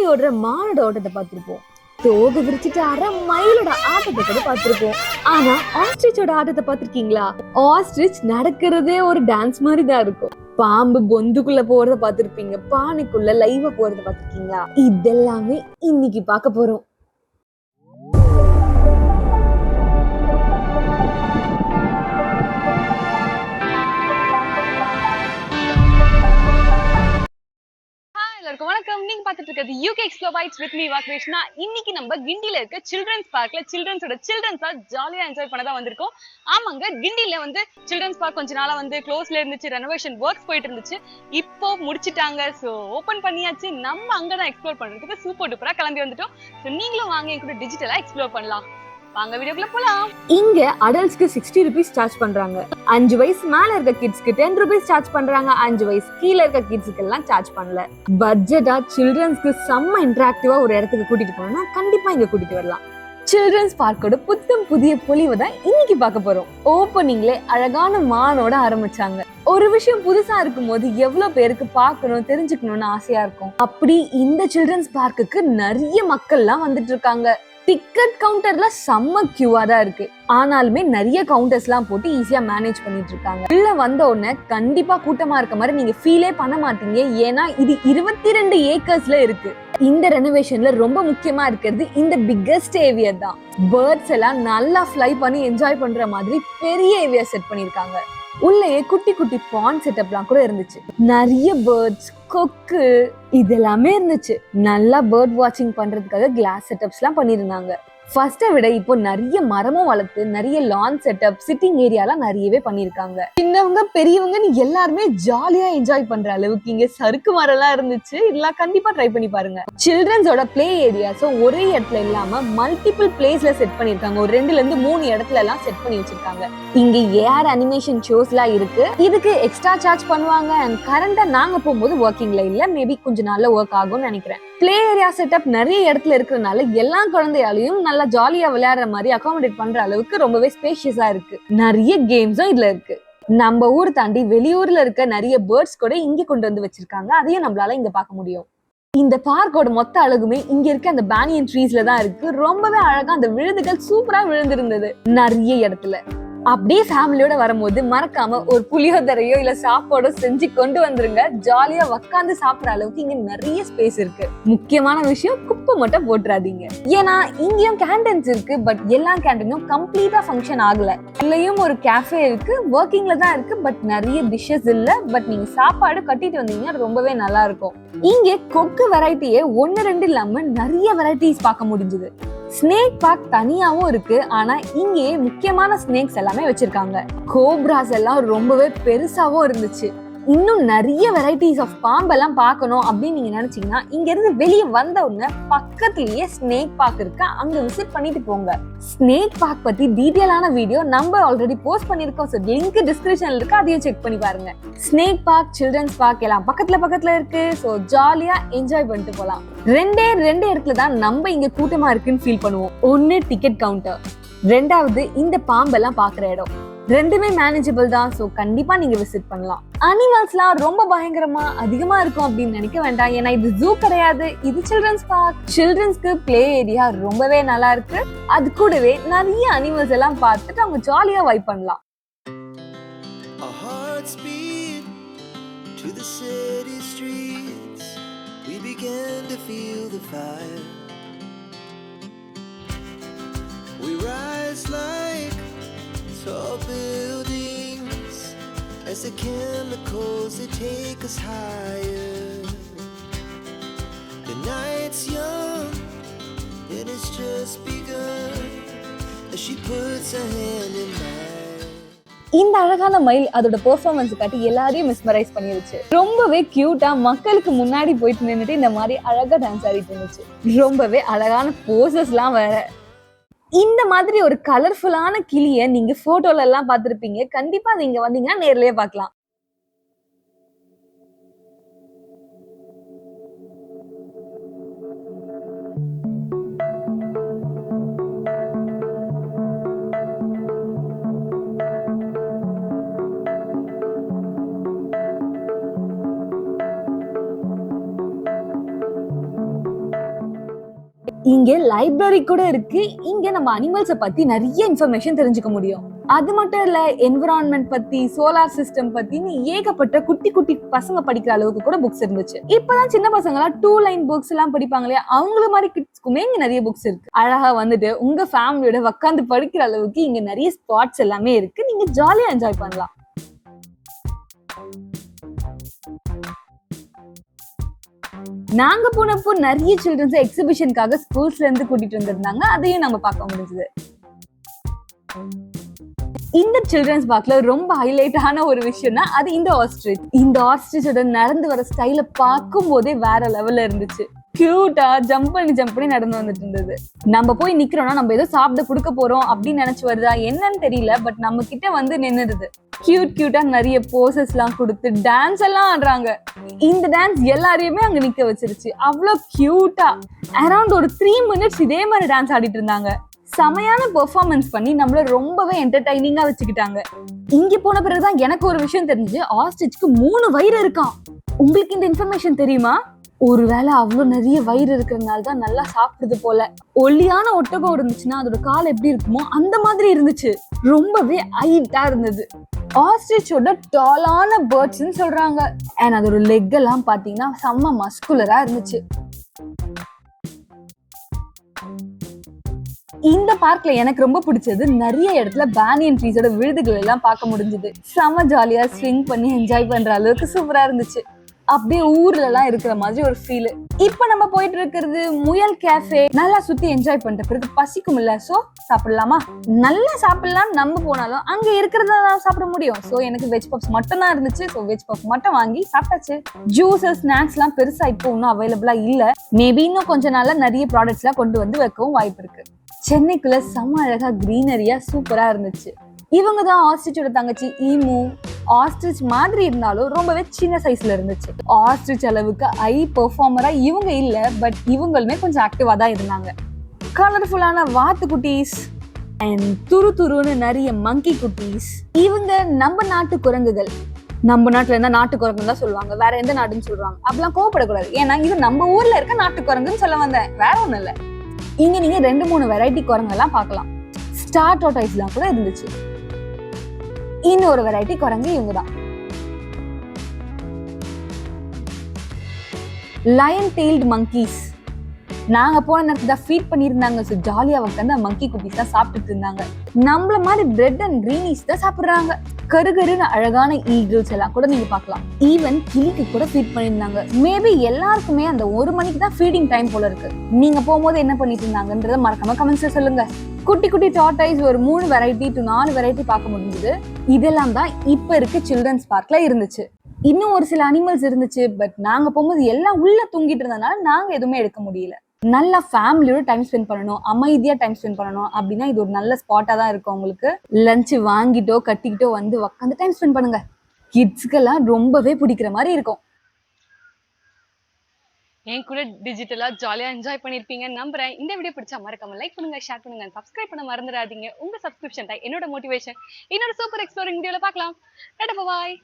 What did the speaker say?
துள்ளி ஓடுற மானோட ஓட்டத்தை பார்த்திருப்போம். தோகை விரிச்சிட்டு அரை மயிலோட ஆட்டத்தை கூட பார்த்திருப்போம். ஆனா ஆஸ்ட்ரிச்சோட ஆட்டத்தை பார்த்திருக்கீங்களா? ஆஸ்ட்ரிச் நடக்கிறதே ஒரு டான்ஸ் மாதிரி தான் இருக்கும். பாம்பு பொந்துக்குள்ள போறத பார்த்திருப்பீங்க. பானைக்குள்ள லைவா போறத பார்த்திருக்கீங்களா? இதெல்லாமே இன்னைக்கு பார்க்க போறோம். எல்லாருக்கும் வணக்கம். நீங்க பாத்துட்டு இருக்கிறது UK explore bites with me வா கிருஷ்ணா இன்னைக்கு நம்ம கிண்டில இருக்க சில்ட்ரன்ஸ் பார்க்ல சில்ட்ரன்ஸோட சில்ட்ரன்ஸா ஜாலியா என்ஜாய் பண்ணதா வந்திருக்கோம். ஆமாங்க கிண்டில வந்து சில்ட்ரன்ஸ் பார்க் கொஞ்ச நாளா வந்து க்ளோஸ்ல இருந்துச்சு ரெனோவேஷன் ஒர்க்ஸ் போயிட்டு இருந்துச்சு. இப்போ முடிச்சிட்டாங்க. ஸோ ஓபன் பண்ணியாச்சு. நம்ம அங்கதான் எக்ஸ்ப்ளோர் பண்றதுக்கு சூப்பர் டூப்பரா கிளம்பி வந்துட்டோம். ஸோ நீங்களும் வாங்க என் கூட டிஜிட்டலா எக்ஸ்ப்ளோர் பண்ணலாம். வாங்க வீடியோக்குள்ள போலாம். இங்க அடல்ட்ஸ்க்கு சிக்ஸ்டி ருபீஸ் சார்ஜ் பண்றாங்க. அஞ்சு வயசு மேல இருக்க கிட்ஸ்க்கு டென் ருபீஸ் சார்ஜ் பண்றாங்க. அஞ்சு வயசு கீழே இருக்க கிட்ஸ்க்கு எல்லாம் சார்ஜ் பண்ணல. பட்ஜெட்டா சில்ட்ரன்ஸ்க்கு செம்ம இன்டராக்டிவா ஒரு இடத்துக்கு கூட்டிட்டு போனோம்னா கண்டிப்பா இங்க கூட்டிட்டு வரலாம். சில்ட்ரன்ஸ் பார்க்கோட புத்தம் புதிய பொலிவை தான் இன்னைக்கு பார்க்க போறோம். ஓப்பனிங்ல அழகான மானோட ஆரம்பிச்சாங்க. ஒரு விஷயம் புதுசா இருக்கும்போது எவ்வளவு பேருக்கு பார்க்கணும் தெரிஞ்சுக்கணும்னு ஆசையா இருக்கும். அப்படி இந்த சில்ட்ரன்ஸ் பார்க்குக்கு நிறைய மக்கள்லாம் வந்துட்டு இருக்காங்க. டிக்கெட் கவுண்டர்ல செம்ம கியூவா தான் இருக்கு. ஆனாலுமே நிறைய கவுண்டர்ஸ்லாம் போட்டு ஈஸியா மேனேஜ் பண்ணிட்டு இருக்காங்க. உள்ள வந்த உடனே கண்டிப்பா கூட்டமா இருக்க மாதிரி நீங்க ஃபீலே பண்ண மாட்டீங்க. ஏன்னா இது இருபத்தி ரெண்டு ஏக்கர்ஸ்ல இருக்கு. இந்த ரெனோவேஷன்ல ரொம்ப முக்கியமா இருக்கிறது இந்த பிக்கஸ்ட் ஏவியர் தான். பேர்ட்ஸ் எல்லாம் நல்லா ஃப்ளை பண்ணி என்ஜாய் பண்ற மாதிரி பெரிய ஏவியர் செட் பண்ணிருக்காங்க உள்ளேயே குட்டி குட்டி பாண்ட் செட்டப்லாம் கூட இருந்துச்சு. நிறைய பேர்ட்ஸ் கொக்கு இதெல்லாமே இருந்துச்சு. நல்லா பேர்ட் வாட்சிங் பண்றதுக்காக கிளாஸ் செட்டப்ஸ்லாம் பண்ணியிருந்தாங்க. ஃபர்ஸ்ட்டை விட இப்போ நிறைய மரமும் வளர்த்து நிறைய லான் செட்டப் சிட்டிங் ஏரியாலாம் நிறையவே பண்ணியிருக்காங்க. சின்னவங்க பெரியவங்கன்னு எல்லாருமே ஜாலியா என்ஜாய் பண்ற அளவுக்கு இங்க சறுக்கு மரம்லாம் இருந்துச்சு. இதெல்லாம் கண்டிப்பா ட்ரை பண்ணி பாருங்க. சில்ட்ரன்ஸோட ப்ளே ஏரியாஸும் ஒரே இடத்துல இல்லாம மல்டிபிள் பிளேஸ்ல செட் பண்ணிருக்காங்க ஒரு ரெண்டுல இருந்து மூணு இடத்துல எல்லாம் செட் பண்ணி வச்சிருக்காங்க. இங்க ஏஆர் அனிமேஷன் ஷோஸ்லாம் இருக்கு. இதுக்கு எக்ஸ்ட்ரா சார்ஜ் பண்ணுவாங்க. அண்ட் கரண்டா நாங்க போகும்போது ஒர்க்கிங்ல இல்ல. மேபி கொஞ்ச நாளில் ஒர்க் ஆகும்னு நினைக்கிறேன். பிளே ஏரியா செட்டப் நிறைய இடத்துல இருக்கிறதுனால எல்லா குழந்தையாலையும் நல்லா ஜாலியா விளையாடுற மாதிரி அகாமடேட் பண்ற அளவுக்கு ரொம்பவே ஸ்பேஷியஸா இருக்கு. நிறைய கேம்ஸும் இதுல இருக்கு. நம்ம ஊர் தாண்டி வெளியூர்ல இருக்க நிறைய பேர்ட்ஸ் கூட இங்க கொண்டு வந்து வச்சிருக்காங்க. அதையும் நம்மளால இங்க பார்க்க முடியும். இந்த பார்க்கோட மொத்த அழகுமே இங்க இருக்க அந்த பேனியன் ட்ரீஸ்ல தான் இருக்கு. ரொம்பவே அழகா அந்த விழுதுகள் சூப்பரா விழுந்திருந்தது. நிறைய இடத்துல. அப்படியே ஃபேமிலியோட வரும்போது மறக்காம ஒரு புளியோதரையோ இல்ல சாப்பாடோ செஞ்சு கொண்டு வந்துருங்க. ஜாலியா உக்காந்து சாப்பிடுற அளவுக்கு இங்க நிறைய ஸ்பேஸ் இருக்கு. முக்கியமான விஷயம் குப்பை மட்டும் போட்டுறாதீங்க. ஏன்னா இங்கேயும் கேண்டீன்ஸ் இருக்கு பட் எல்லா கேண்டீனும் கம்ப்ளீட்டா ஃபங்க்ஷன் ஆகல. இல்லையும் ஒரு கேஃபே இருக்கு ஒர்க்கிங்ல தான் இருக்கு பட் நிறைய டிஷ்ஷஸ் இல்ல பட் நீங்க சாப்பாடு கட்டிட்டு வந்தீங்கன்னா ரொம்பவே நல்லா இருக்கும். இங்கே கொக்கு வெரைட்டியே ஒன்னு ரெண்டு இல்லாம நிறைய வெரைட்டிஸ் பார்க்க முடிஞ்சுது. ஸ்னேக் பார்க் தனியாவும் இருக்கு. ஆனா இங்கேயே முக்கியமான ஸ்னேக்ஸ் எல்லாமே வச்சிருக்காங்க. கோப்ராஸ் எல்லாம் ரொம்பவே பெருசாவும் இருந்துச்சு. இன்னும் நிறைய வெரைட்டிஸ் ஆஃப் பாம்பெல்லாம் பார்க்கணும் அப்படின்னு நீங்க நினைச்சீங்கன்னா இங்க இருந்து வெளியே வந்த உடனே பக்கத்துலயே ஸ்னேக் பார்க் இருக்கு. அங்க விசிட் பண்ணிட்டு போங்க. ஸ்னேக் பார்க் பத்தி டீட்டெயிலான வீடியோ நம்ம ஆல்ரெடி போஸ்ட் பண்ணிருக்கோம் ஸோ லிங்க் டிஸ்கிரிப்ஷன்ல இருக்கு. அதையும் செக் பண்ணி பாருங்க. ஸ்னேக் பார்க் சில்ட்ரன்ஸ் பார்க் எல்லாம் பக்கத்துல பக்கத்துல இருக்கு. ஸோ ஜாலியா என்ஜாய் பண்ணிட்டு போலாம். ரெண்டே ரெண்டு இடத்துல தான் நம்ம இங்க கூட்டமா இருக்குன்னு ஃபீல் பண்ணுவோம். ஒன்னு டிக்கெட் கவுண்டர் ரெண்டாவது இந்த பாம்பெல்லாம் பாக்குற இடம். ரெண்டுமே மேனேஜபிள் தான். ஸோ கண்டிப்பா நீங்க விசிட் பண்ணலாம். அனிமல்ஸ்லாம் ரொம்ப பயங்கரமா அதிகமா இருக்கும் அப்படின்னு நினைக்க வேண்டாம். ஏன்னா இது ஜூ கிடையாது. இது சில்ட்ரன்ஸ் பார்க் சில்ட்ரன்ஸ்க்கு ப்ளே ஏரியா ரொம்பவே நல்லா இருக்கு. அது கூடவே நிறைய அனிமல்ஸ் எல்லாம் பார்த்துட்டு அவங்க ஜாலியா வைப் பண்ணலாம். To the city streets. We began to feel the fire. We rise like as the chemicals that take us higher. The night's young and it's just begun as she puts her hand in mine. இந்த அழகான மயில் அதோட performance காட்டி எல்லாரையும் mesmerise பண்ணிருச்சு ரொம்பவே கியூட்டா மக்களுக்கு முன்னாடி போயிட்டு நின்றுட்டு இந்த மாதிரி அழகா டான்ஸ் ஆடிட்டு இருந்துச்சு ரொம்பவே அழகான போசஸ்லாம் வேற இந்த மாதிரி ஒரு கலர்ஃபுல்லான கிளியை நீங்க போட்டோல எல்லாம் கண்டிப்பாக கண்டிப்பா நீங்க வந்தீங்கன்னா நேர்லயே பார்க்கலாம். இங்க லைப்ரரி கூட இருக்கு. இங்க நம்ம அனிமல்ஸ பத்தி நிறைய இன்ஃபர்மேஷன் தெரிஞ்சுக்க முடியும். அது மட்டும் இல்ல என்விரான்மெண்ட் பத்தி சோலார் சிஸ்டம் பற்றின்னு ஏகப்பட்ட குட்டி குட்டி பசங்க படிக்கிற அளவுக்கு கூட புக்ஸ் இருந்துச்சு. இப்பதான் சின்ன பசங்க எல்லாம் டூ லைன் புக்ஸ் எல்லாம் படிப்பாங்களே அவங்கள மாதிரி கிட்ஸ்க்குமே இங்க நிறைய புக்ஸ் இருக்கு. அழகா வந்துட்டு உங்க ஃபேமிலியோட உட்காந்து படிக்கிற அளவுக்கு இங்க நிறைய ஸ்பாட்ஸ் எல்லாமே இருக்கு. நீங்க ஜாலியா என்ஜாய் பண்ணலாம். நாங்க போனப்போ நிறைய சில்ட்ரன்ஸ் எக்ஸிபிஷனுக்காக ஸ்கூல்ஸ்ல இருந்து கூட்டிட்டு வந்திருந்தாங்க. அதையும் நம்ம பார்க்க முடிஞ்சது. இந்த சில்ட்ரன்ஸ் பார்க்ல ரொம்ப ஹைலைட்டான ஒரு விஷயம்னா அது இந்த ஆஸ்ட்ரிச் இந்த ஆஸ்ட்ரிச்சோட நடந்து வர ஸ்டைல பார்க்கும் போதே வேற லெவல்ல இருந்துச்சு. கியூட்டா ஜம்ப் பண்ணி ஜம்ப் பண்ணி நடந்து வந்துட்டு இருந்தது. நம்ம போய் நிக்கிறோம்னா நம்ம ஏதோ சாப்பிட கொடுக்க போறோம் அப்படின்னு நினைச்சு வருதா என்னன்னு தெரியல பட் நம்ம கிட்ட வந்து நின்னுடுது. கியூட் கியூட்டா நிறைய போசஸ் எல்லாம் கொடுத்து டான்ஸ் எல்லாம் ஆடுறாங்க. இந்த டான்ஸ் எல்லாரையுமே அங்க நிக்க வச்சிருச்சு. அவ்வளோ கியூட்டா அரௌண்ட் ஒரு த்ரீ மினிட்ஸ் இதே மாதிரி டான்ஸ் ஆடிட்டு இருந்தாங்க. செமையான பெர்ஃபார்மன்ஸ் பண்ணி நம்மள ரொம்பவே என்டர்டைனிங்கா வச்சுக்கிட்டாங்க. இங்க போன பிறகுதான் எனக்கு ஒரு விஷயம் தெரிஞ்சு ஆஸ்டிச்சுக்கு மூணு வயிறு இருக்கான் உங்களுக்கு இந்த இன்ஃபர்மேஷன் தெரியுமா? ஒருவேளை அவ்வளோ நிறைய வயிறு இருக்கிறதுனால தான் நல்லா சாப்பிடுது போல. ஒல்லியான ஒட்டகம் இருந்துச்சுன்னா அதோட கால் எப்படி இருக்குமோ அந்த மாதிரி இருந்துச்சு. ரொம்பவே ஹைட்டா இருந்தது. ஆஸ்ட்ரிச்சோட டாலான பேர்ட்ஸ்னு சொல்றாங்க. அண்ட் அதோட லெக் எல்லாம் பாத்தீங்கன்னா செம்ம மஸ்குலரா இருந்துச்சு. இந்த பார்க்ல எனக்கு ரொம்ப பிடிச்சது நிறைய இடத்துல பேனியன் ட்ரீஸோட விழுதுகள் எல்லாம் பார்க்க முடிஞ்சது. செம ஜாலியா ஸ்விங் பண்ணி என்ஜாய் பண்ற அளவுக்கு சூப்பரா இருந்துச்சு. அப்படியே ஊர்ல எல்லாம் இருக்கிற மாதிரி ஒரு ஃபீல் இப்ப நம்ம போயிட்டு இருக்கிறது முயல் கேஃபே நல்லா சுத்தி என்ஜாய் பண்ணிட்ட பிறகு பசிக்கும் இல்ல சோ சாப்பிடலாமா? நல்லா சாப்பிடலாம் நம்ம போனாலும் அங்க இருக்கிறத தான் சாப்பிட முடியும். சோ எனக்கு வெஜ் பப்ஸ் மட்டும் தான் இருந்துச்சு சோ வெஜ் பப்ஸ் மட்டும் வாங்கி சாப்பிட்டாச்சு. ஜூஸஸ் ஸ்நாக்ஸ் எல்லாம் பெருசா இப்போ இன்னும் அவைலபிளா இல்ல. மேபி இன்னும் கொஞ்ச நாள்ல நிறைய ப்ராடக்ட்ஸ் எல்லாம் கொண்டு வந்து வைக்கவும் வாய்ப்பு இருக்கு. சென்னைக்குள்ள செம்ம அழகா கிரீனரியா சூப்பரா இருந்துச்சு. இவங்க தான் ஆஸ்டிச்சோட தங்கச்சி ஈமு. ஆஸ்ட்ரிச் மாதிரி இருந்தாலும் ரொம்பவே சின்ன சைஸ்ல இருந்துச்சு. ஆஸ்ட்ரிச் அளவுக்கு ஐ பெர்ஃபார்மரா இவங்க இல்ல பட் இவங்களுமே கொஞ்சம் ஆக்டிவா தான் இருந்தாங்க. கலர்ஃபுல்லான வாத்து குட்டீஸ் அண்ட் துரு துருன்னு நிறைய மங்கி குட்டீஸ். இவங்க நம்ம நாட்டு குரங்குகள். நம்ம நாட்டுல இருந்தா நாட்டு குரங்குன்னு தான் சொல்லுவாங்க. வேற எந்த நாடுன்னு சொல்லுவாங்க அப்படிலாம் கோவப்படக்கூடாது. ஏன்னா இது நம்ம ஊர்ல இருக்க நாட்டு குரங்குன்னு சொல்ல வந்தேன். வேற ஒண்ணும் இல்லை. இங்க நீங்க ரெண்டு மூணு வெரைட்டி குரங்கெல்லாம் பார்க்கலாம். ஸ்டார் டோடைஸ்லாம் கூட இருந்துச்சு. இன்னொரு வெரைட்டி குரங்கு இவங்க தான் லயன் டெய்ல்டு மங்கீஸ் நாங்க போன நேரத்துல தான் ஃபீட் பண்ணியிருந்தாங்க. ஸோ ஜாலியா உட்காந்து மங்கி குட்டீஸ் தான் சாப்பிட்டுட்டு இருந்தாங்க. நம்மள மாதிரி பிரெட் அண்ட் கிரீனிஸ் தான் சாப்பிடுறாங்க. கருகருன்னு அழகான ஈகிள்ஸ் எல்லாம் கூட நீங்க பார்க்கலாம். ஈவன் கிளிக்கு கூட ஃபீட் பண்ணியிருந்தாங்க. மேபி எல்லாருக்குமே அந்த ஒரு மணிக்கு தான் ஃபீடிங் டைம் போல இருக்கு. நீங்க போகும்போது என்ன பண்ணிட்டு இருந்தாங்கன்றத மறக்காம கமெண்ட்ஸ்ல சொல்லுங்க. குட்டி குட்டி டாட்டைஸ் ஒரு மூணு வெரைட்டி டு நாலு வெரைட்டி பார்க்க முடிஞ்சது. இதெல்லாம் தான் இப்ப இருக்க சில்ட்ரன்ஸ் பார்க்ல இருந்துச்சு. இன்னும் ஒரு சில அனிமல்ஸ் இருந்துச்சு பட் நாங்க போகும்போது எல்லாம் உள்ள தூங்கிட்டு இருந்தனால நாங்க எதுவுமே எடுக்க முடியல. நல்லா ஃபேமிலியோட டைம் ஸ்பெண்ட் பண்ணணும் அமைதியா டைம் ஸ்பெண்ட் பண்ணணும் அப்படின்னா இது ஒரு நல்ல ஸ்பாட்டா தான் இருக்கும் உங்களுக்கு. லஞ்ச் வாங்கிட்டோ கட்டிக்கிட்டோ வந்து உட்காந்து டைம் ஸ்பெண்ட் பண்ணுங்க. கிட்ஸ்க்கெல்லாம் ரொம்பவே பிடிக்கிற மாதிரி இருக்கும். என் கூட டிஜிட்டலா ஜாலியா என்ஜாய் பண்ணிருப்பீங்க நம்புறேன். இந்த வீடியோ பிடிச்சா மறக்காம லைக் பண்ணுங்க ஷேர் பண்ணுங்க சப்ஸ்கிரைப் பண்ண மறந்துடாதீங்க. உங்க சப்ஸ்கிரிப்ஷன் தான் என்னோட மோட்டிவேஷன் இன்னொரு சூப்பர் எக்ஸ்ப்ளோரிங் வீடியோல பார்க்கலாம். பாய்